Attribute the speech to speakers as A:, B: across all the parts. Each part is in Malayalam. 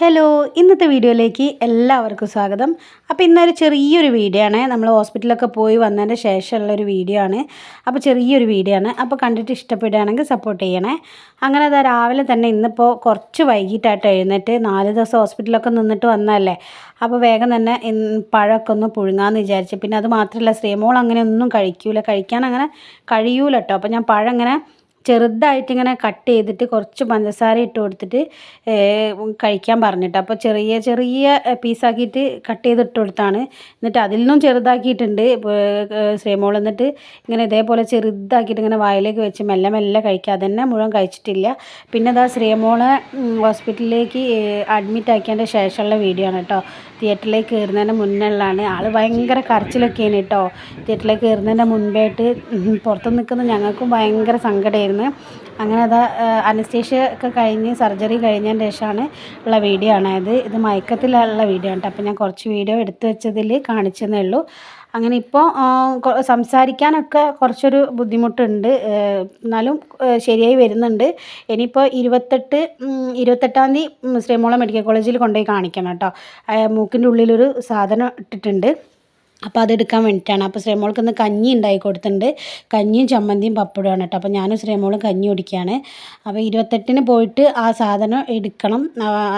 A: ഹലോ ഇന്നത്തെ വീഡിയോയിലേക്ക് എല്ലാവർക്കും സ്വാഗതം. അപ്പോൾ ഇന്നൊരു ചെറിയൊരു വീഡിയോ ആണ്. നമ്മൾ ഹോസ്പിറ്റലൊക്കെ പോയി വന്നതിന്റെ ശേഷമുള്ളൊരു വീഡിയോ ആണ്. അപ്പോൾ ചെറിയൊരു വീഡിയോ ആണ്. അപ്പോൾ കണ്ടിട്ട് ഇഷ്ടപ്പെടുകയാണെങ്കിൽ സപ്പോർട്ട് ചെയ്യണേ. അങ്ങനെ അതാ രാവിലെ തന്നെ ഇന്നിപ്പോൾ കുറച്ച് വൈകിട്ടായിട്ട് എഴുന്നേറ്റ് നാല് ദിവസം ഹോസ്പിറ്റലൊക്കെ നിന്നിട്ട് വന്നതല്ലേ. അപ്പോൾ വേഗം തന്നെ പഴമൊക്കെ ഒന്ന് പുഴുങ്ങാമെന്ന് വിചാരിച്ചു. പിന്നെ അത് മാത്രമല്ല ശ്രീമോൾ അങ്ങനെ ഒന്നും കഴിക്കൂല. കഴിക്കാൻ അങ്ങനെ കഴിയൂല കേട്ടോ. അപ്പോൾ ഞാൻ പഴം ഇങ്ങനെ ചെറുതായിട്ട് ഇങ്ങനെ കട്ട് ചെയ്തിട്ട് കുറച്ച് പഞ്ചസാര ഇട്ട് കൊടുത്തിട്ട് കഴിക്കാൻ പറഞ്ഞിട്ട്. അപ്പോൾ ചെറിയ ചെറിയ പീസാക്കിയിട്ട് കട്ട് ചെയ്ത് ഇട്ട് കൊടുത്താണ്. എന്നിട്ട് അതിൽ നിന്നും ചെറുതാക്കിയിട്ടുണ്ട് ശ്രീമോൾ. എന്നിട്ട് ഇങ്ങനെ ഇതേപോലെ ചെറുതാക്കിയിട്ട് ഇങ്ങനെ വായിലേക്ക് വെച്ച് മെല്ലെ മെല്ലെ കഴിക്കുക. അതന്നെ മുഴുവൻ കഴിച്ചിട്ടില്ല. പിന്നെ അതാ ശ്രീമോളെ ഹോസ്പിറ്റലിലേക്ക് അഡ്മിറ്റ് ആക്കിയതിന്റെ ശേഷമുള്ള വീഡിയോ ആണ് കേട്ടോ. തിയേറ്ററിലേക്ക് കയറുന്നതിന് മുന്നുള്ളതാണ് ആൾ ഭയങ്കര കരച്ചിലൊക്കെയാണ് കേട്ടോ. തിയേറ്ററിലേക്ക് കയറുന്നതിന്റെ മുൻപായിട്ട് പുറത്ത് നിൽക്കുന്ന ഞങ്ങൾക്കും ഭയങ്കര സങ്കടമായിരുന്നു. അങ്ങനെ അത് അനസ്തേഷ്യ ഒക്കെ കഴിഞ്ഞ് സർജറി കഴിഞ്ഞതിന് ശേഷമാണ് ഉള്ള വീഡിയോ ആണ് ഇത് ഇത് മയക്കത്തിലുള്ള വീഡിയോ ആണ് അപ്പോൾ ഞാൻ കുറച്ച് വീഡിയോ എടുത്തു വെച്ചതിൽ കാണിച്ചെന്നേ ഉള്ളൂ. അങ്ങനെ ഇപ്പോൾ സംസാരിക്കാനൊക്കെ കുറച്ചൊരു ബുദ്ധിമുട്ടുണ്ട്. എന്നാലും ശരിയായി വരുന്നുണ്ട്. ഇനിയിപ്പോൾ ഇരുപത്തെട്ട് ഇരുപത്തെട്ടാം തീയതി ശ്രീമോള മെഡിക്കൽ കോളേജിൽ കൊണ്ടുപോയി കാണിക്കണം കേട്ടോ. മൂക്കിന്റെ ഉള്ളിലൊരു സാധനം ഇട്ടിട്ടുണ്ട്. അപ്പോൾ അതെടുക്കാൻ വേണ്ടിയിട്ടാണ് അപ്പോൾ ശ്രീമോൾക്ക് ഇന്ന് കഞ്ഞി ഉണ്ടായി കൊടുത്തിട്ടുണ്ട്. കഞ്ഞിയും ചമ്മന്തിയും പപ്പടമാണ് കേട്ടോ. അപ്പോൾ ഞാനും ശ്രീമോളും കഞ്ഞി കുടിക്കുകയാണ്. അപ്പോൾ ഇരുപത്തെട്ടിന് പോയിട്ട് ആ സാധനം എടുക്കണം.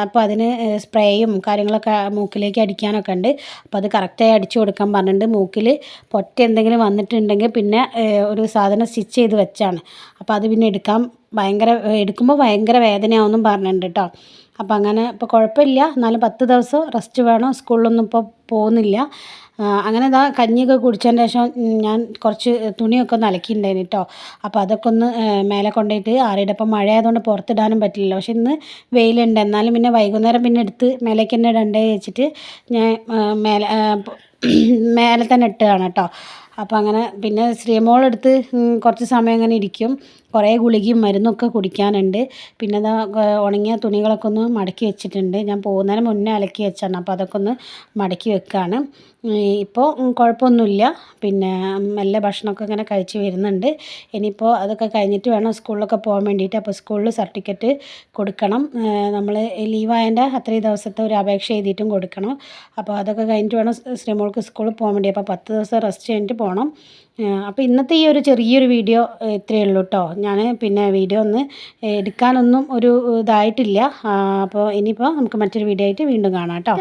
A: അപ്പോൾ അതിന് സ്പ്രേയും കാര്യങ്ങളൊക്കെ മൂക്കിലേക്ക് അടിക്കാനൊക്കെ ഉണ്ട്. അപ്പോൾ അത് കറക്റ്റായി അടിച്ചു കൊടുക്കാൻ പറഞ്ഞിട്ടുണ്ട് മൂക്കിൽ പൊറ്റ എന്തെങ്കിലും വന്നിട്ടുണ്ടെങ്കിൽ പിന്നെ ഒരു സാധനം സ്റ്റിച്ച് ചെയ്ത് വെച്ചാണ്. അപ്പോൾ അത് പിന്നെ എടുക്കാൻ ഭയങ്കര എടുക്കുമ്പോൾ ഭയങ്കര വേദനയാവുമെന്നും പറഞ്ഞിട്ടുണ്ട് കേട്ടോ അപ്പോൾ അങ്ങനെ ഇപ്പോൾ കുഴപ്പമില്ല എന്നാലും പത്ത് ദിവസം റെസ്റ്റ് വേണം. സ്കൂളിലൊന്നും ഇപ്പോൾ പോകുന്നില്ല. അങ്ങനെ ഇതാ കഞ്ഞിയൊക്കെ കുടിച്ചതിന് ശേഷം ഞാൻ കുറച്ച് തുണിയൊക്കെ ഒന്ന് അലക്കിയിട്ടുണ്ടായിരുന്നു കേട്ടോ അപ്പോൾ അതൊക്കെ ഒന്ന് മേലെ കൊണ്ടുപോയിട്ട് ആറിയിട്ട് അപ്പം മഴ ആയതുകൊണ്ട് പുറത്തിടാനും പറ്റില്ലല്ലോ. പക്ഷെ ഇന്ന് വെയിലുണ്ട്. എന്നാലും പിന്നെ വൈകുന്നേരം പിന്നെ എടുത്ത് മേലേക്ക് തന്നെ ഇടണ്ടേ വെച്ചിട്ട് ഞാൻ മേലെ മേലെ തന്നെ ഇട്ടതാണ് കേട്ടോ. അപ്പോൾ അങ്ങനെ പിന്നെ ശ്രീമോളെടുത്ത് കുറച്ച് സമയം അങ്ങനെ ഇരിക്കും. കുറേ ഗുളികയും മരുന്നൊക്കെ കുടിക്കാനുണ്ട്. പിന്നെ അതാ ഉണങ്ങിയ തുണികളൊക്കെ ഒന്ന് മടക്കി വെച്ചിട്ടുണ്ട്. ഞാൻ പോകുന്നതിന് മുന്നേ അലക്കി വെച്ചാണ്. അപ്പോൾ അതൊക്കെ ഒന്ന് മടക്കി വെക്കുകയാണ് ഇപ്പോൾ കുഴപ്പമൊന്നുമില്ല. പിന്നെ മെല്ലെ ഭക്ഷണമൊക്കെ ഇങ്ങനെ കഴിച്ച് വരുന്നുണ്ട്. ഇനിയിപ്പോൾ അതൊക്കെ കഴിഞ്ഞിട്ട് വേണം സ്കൂളിലൊക്കെ പോകാൻ വേണ്ടിയിട്ട്. അപ്പോൾ സ്കൂളിൽ സർട്ടിഫിക്കറ്റ് കൊടുക്കണം. നമ്മൾ ലീവായതിന്റെ അത്രയും ദിവസത്തെ ഒരു അപേക്ഷ എഴുതിയിട്ടും കൊടുക്കണം. അപ്പോൾ അതൊക്കെ കഴിഞ്ഞിട്ട് വേണം ശ്രീമോൾക്ക് സ്കൂളിൽ പോകാൻ വേണ്ടി. അപ്പോൾ പത്ത് ദിവസം റെസ്റ്റ് കഴിഞ്ഞിട്ട് പോകണം. അപ്പോൾ ഇന്നത്തെ ഈ ഒരു ചെറിയൊരു വീഡിയോ ഇത്രയേ ഉള്ളൂ കേട്ടോ ഞാൻ പിന്നെ വീഡിയോ ഒന്ന് എടുക്കാനൊന്നും ഒരു ഇതായിട്ടില്ല. അപ്പോൾ ഇനിയിപ്പോൾ നമുക്ക് മറ്റൊരു വീഡിയോ ആയിട്ട് വീണ്ടും കാണാം കേട്ടോ